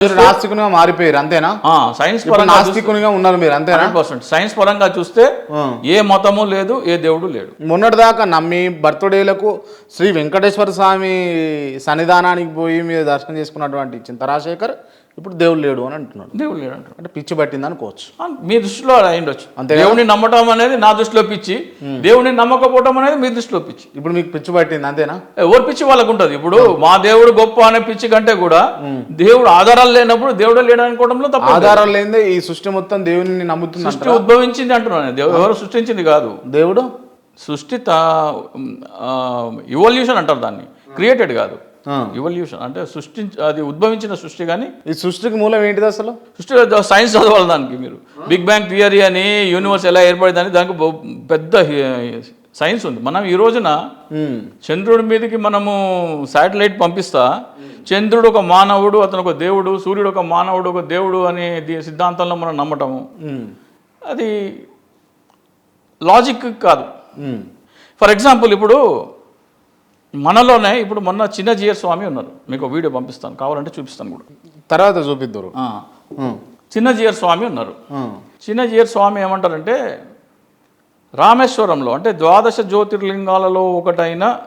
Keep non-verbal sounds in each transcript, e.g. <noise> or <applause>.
నాస్తికునిగా మారిపోయారు అంతేనా? సైన్స్ పరంగా నాస్తికునిగా ఉన్నారు మీరు అంతేనా? పర్సెంట్. సైన్స్ పరంగా చూస్తే. ఏ మతము లేదు ఏ దేవుడు లేడు. మొన్నటిదాకా నమ్మి బర్త్డేలకు శ్రీ వెంకటేశ్వర స్వామి సన్నిధానానికి పోయి మీరు దర్శనం చేసుకున్నటువంటి చింతరాజశేఖర్ ఇప్పుడు దేవుడు లేడు అని అంటున్నాడు. దేవుడు లేడు అంటారు అంటే పిచ్చి పట్టింది అనుకోవచ్చు. మీ దృష్టిలో అలా అయిండొచ్చు అంతే దేవుడిని నమ్మటం అనేది నా దృష్టిలో పిచ్చి. దేవుడిని నమ్మకపోవటం అనేది మీ దృష్టిలో పిచ్చి. ఇప్పుడు మీకు పిచ్చి పట్టింది అంతేనా? ఎవరు పిచ్చి వాళ్ళకు ఉంటుంది. ఇప్పుడు మా దేవుడు గొప్ప అనే పిచ్చి కంటే కూడా దేవుడు ఆధారాలు లేనప్పుడు దేవుడే లేడు అనుకోవడంలో తప్ప ఆధారం లేనిదే ఈ సృష్టి మొత్తం దేవుని నమ్ముతుంది సృష్టి ఉద్భవించింది అంటున్నాను దేవు- ఎవరు సృష్టించింది కాదు. దేవుడు? సృష్టి ఇవల్యూషన్ అంటారు దాన్ని. క్రియేటెడ్ కాదు. ఇవల్యూషన్ అంటే సృష్టించ అది ఉద్భవించిన సృష్టి కానీ ఈ సృష్టికి మూలం ఏంటిది అసలు? సృష్టి సైన్స్ చదవాలి దానికి మీరు. బిగ్ బ్యాంగ్ థియరీ అని యూనివర్స్ ఎలా ఏర్పడిందని దానికి పెద్ద సైన్స్ ఉంది. మనం ఈ రోజున చంద్రుడి మీదకి మనము శాటిలైట్ పంపిస్తా చంద్రుడు ఒక మానవుడు అతను ఒక దేవుడు సూర్యుడు ఒక మానవుడు ఒక దేవుడు అనే సిద్ధాంతంలో మనం నమ్మటము. అది లాజిక్ కాదు. ఫర్ ఎగ్జాంపుల్ ఇప్పుడు మనలోనే ఇప్పుడు మొన్న చిన్న జియర్ స్వామి ఉన్నారు. మీకు వీడియో పంపిస్తాను. కావాలంటే చూపిస్తాను కూడా. తర్వాత చూపిద్దరు. ఆ. చిన్న జియర్ స్వామి ఉన్నారు. చిన్న జియర్ స్వామి ఏమంటారంటే రామేశ్వరంలో అంటే ద్వాదశ జ్యోతిర్లింగాలలో ఒకటైన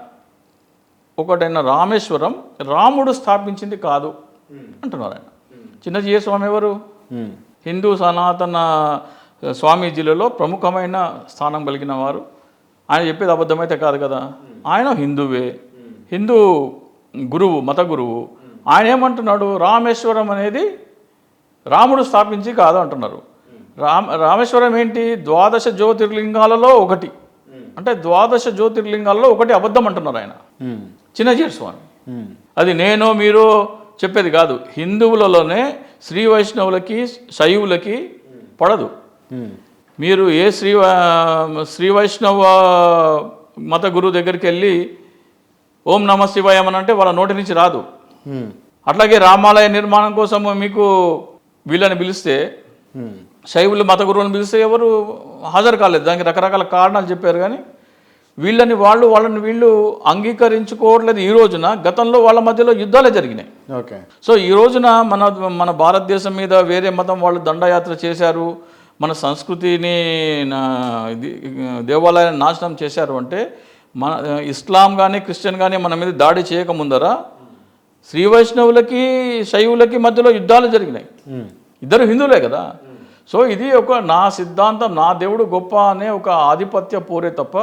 ఒకటైన రామేశ్వరం రాముడు స్థాపించింది కాదు అంటున్నారు ఆయన. చిన్న జియర్ స్వామి ఎవరు? హిందూ సనాతన స్వామీజీలలో ప్రముఖమైన స్థానం కలిగిన వారు. ఆయన చెప్పేది అబద్ధమైతే కాదు కదా. ఆయన హిందువే. హిందూ గురువు మత గురువు. ఆయన ఏమంటున్నాడు? రామేశ్వరం అనేది రాముడు స్థాపించి కాదు అంటున్నారు. రామ రామేశ్వరం ఏంటి? ద్వాదశ జ్యోతిర్లింగాలలో ఒకటి. అంటే ద్వాదశ జ్యోతిర్లింగాలలో ఒకటి అబద్ధం అంటున్నారు ఆయన. చిన్నజీర్ స్వామి. అది నేను మీరు చెప్పేది కాదు. హిందువులలోనే శ్రీ వైష్ణవులకి శైవులకి పడదు. మీరు ఏ శ్రీ శ్రీ వైష్ణవ మత గురువు దగ్గరికి వెళ్ళి ఓం నమ శివాయ అని అంటే వాళ్ళ నోటి నుంచి రాదు. అట్లాగే రామాలయ నిర్మాణం కోసం మీకు వీళ్ళని పిలిస్తే శైవులు మత గురువులను పిలిస్తే ఎవరు హాజరు కాలేదు. దానికి రకరకాల కారణాలు చెప్పారు కానీ వీళ్ళని వాళ్ళు వాళ్ళని వీళ్ళు అంగీకరించుకోవట్లేదు ఈ రోజున. గతంలో వాళ్ళ మధ్యలో యుద్ధాలే జరిగినాయి. ఓకే. సో ఈ రోజున మన మన భారతదేశం మీద వేరే మతం వాళ్ళు దండయాత్ర చేశారు. మన సంస్కృతిని దేవాలయాన్ని నాశనం చేశారు అంటే మన ఇస్లాం కానీ క్రిస్టియన్ కానీ మన మీద దాడి చేయకముందర శ్రీ వైష్ణవులకి శైవులకి మధ్యలో యుద్ధాలు జరిగినాయి. ఇద్దరు హిందువులే కదా. సో ఇది ఒక నా సిద్ధాంతం నా దేవుడు గొప్ప అనే ఒక ఆధిపత్య పోరే తప్ప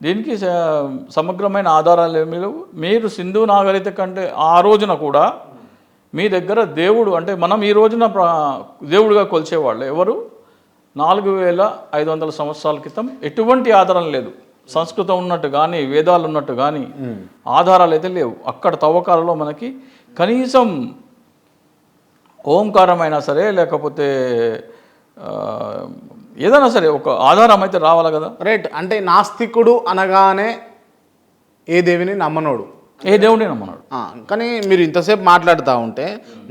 దీనికి సమగ్రమైన ఆధారాలు ఏమీ లేవు. మీరు సింధు నాగరికత కంటే ఆ రోజున కూడా మీ దగ్గర దేవుడు అంటే మనం ఈ రోజున ప్ర- దేవుడుగా కొలిచేవాళ్ళు. ఎవరు? నాలుగు వేల ఐదు వందల సంవత్సరాల క్రితం ఎటువంటి ఆధారం లేదు. సంస్కృతం ఉన్నట్టు కానీ వేదాలు ఉన్నట్టు కానీ ఆధారాలు అయితే లేవు. అక్కడ తవ్వకాలలో మనకి కనీసం ఓంకారం అయినా సరే లేకపోతే ఏదైనా సరే ఒక ఆధారం అయితే రావాలి కదా. రైట్. అంటే నాస్తికుడు అనగానే ఏ దేవిని నమ్మనోడు? ఏ దేవుడిని నమ్మన్నాడు కానీ మీరు ఇంతసేపు మాట్లాడుతూ ఉంటే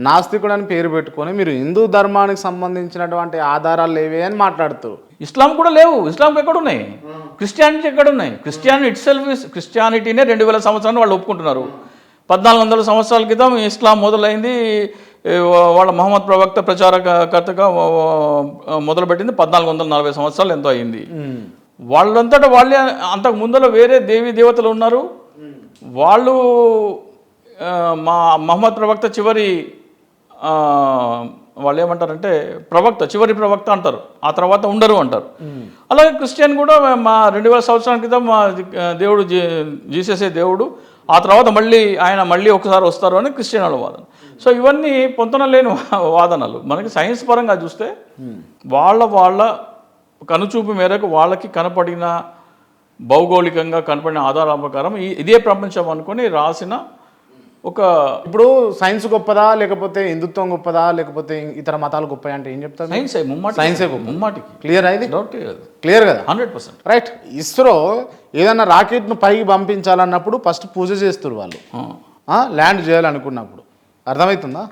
నాస్తికుడు అని పేరు పెట్టుకొని మీరు హిందూ ధర్మానికి సంబంధించినటువంటి ఆధారాలు లేవే అని మాట్లాడుతారు ఇస్లాం కూడా లేవు. ఇస్లాంకి ఎక్కడ ఉన్నాయి క్రిస్టియానిటీ ఎక్కడ ఉన్నాయి క్రిస్టియానిటీ ఇట్ సెల్ఫ్ క్రిస్టియానిటీనే రెండు వేల సంవత్సరాలు వాళ్ళు ఒప్పుకుంటున్నారు. పద్నాలుగు వందల సంవత్సరాల క్రితం ఇస్లాం మొదలైంది. వాళ్ళ మహమ్మద్ ప్రవక్త ప్రచారకర్తగా మొదలుపెట్టింది. పద్నాలుగు వందల నలభై సంవత్సరాలు ఎంతో అయింది. వాళ్ళంతటా వాళ్ళే అంతకు ముందర వేరే దేవీ దేవతలు ఉన్నారు. వాళ్ళు మా మహమ్మద్ ప్రవక్త చివరి వాళ్ళు ఏమంటారంటే ప్రవక్త చివరి ప్రవక్త అంటారు. ఆ తర్వాత ఉండరు అంటారు. అలాగే క్రిస్టియన్ కూడా మా రెండు వేల సంవత్సరాల క్రితం మా దేవుడు జీ జీససే దేవుడు ఆ తర్వాత మళ్ళీ ఆయన మళ్ళీ ఒకసారి వస్తారు అని క్రిస్టియన్ వాళ్ళ వాదన. సో ఇవన్నీ పొంతన లేని <laughs> వాదనలు. మనకి సైన్స్ పరంగా చూస్తే వాళ్ళ వాళ్ళ కనుచూపు మేరకు వాళ్ళకి కనపడిన భౌగోళికంగా కనపడిన ఆధారాల ప్రకారం ఇదే ప్రపంచం అనుకొని రాసిన ఒక ఇప్పుడు సైన్స్ గొప్పదా లేకపోతే హిందుత్వం గొప్పదా లేకపోతే ఇతర మతాలు గొప్ప అంటే ఏం చెప్తారు? సైన్స్ ముమ్మాటి సైన్సే ముమ్మాటికి. క్లియర్ అయింది డౌట్ క్లియర్ కదా? హండ్రెడ్ పర్సెంట్ రైట్ ఇస్రో ఏదైనా రాకెట్ను పైకి పంపించాలన్నప్పుడు ఫస్ట్ పూజ చేస్తారు వాళ్ళు. ల్యాండ్ చేయాలనుకున్నప్పుడు. అర్థమవుతుందా?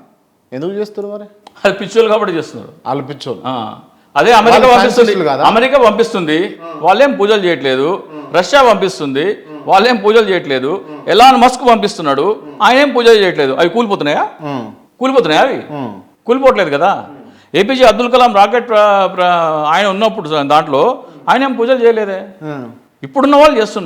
ఎందుకు చేస్తారు మరి? అది పిచ్చోళ్ళు కాబట్టి చేస్తున్నారు. వాళ్ళు పిచ్చోళ్ళు. ఆ. అదే అమెరికా పంపిస్తుంది? అమెరికా పంపిస్తుంది. వాళ్ళేం పూజలు చేయట్లేదు. రష్యా పంపిస్తుంది వాళ్ళేం పూజలు చేయట్లేదు. ఎలాన్ మస్క్ పంపిస్తున్నాడు ఆయన ఏం పూజలు చేయట్లేదు. అవి కూలిపోతున్నాయా. కూలిపోతున్నాయి అవి. కూలిపోవట్లేదు కదా. ఏపీజే అబ్దుల్ కలాం రాకెట్ ఆయన ఉన్నప్పుడు దాంట్లో ఆయన ఏం పూజలు చేయలేదే. ఇప్పుడున్న వాళ్ళు చేస్తున్నారు.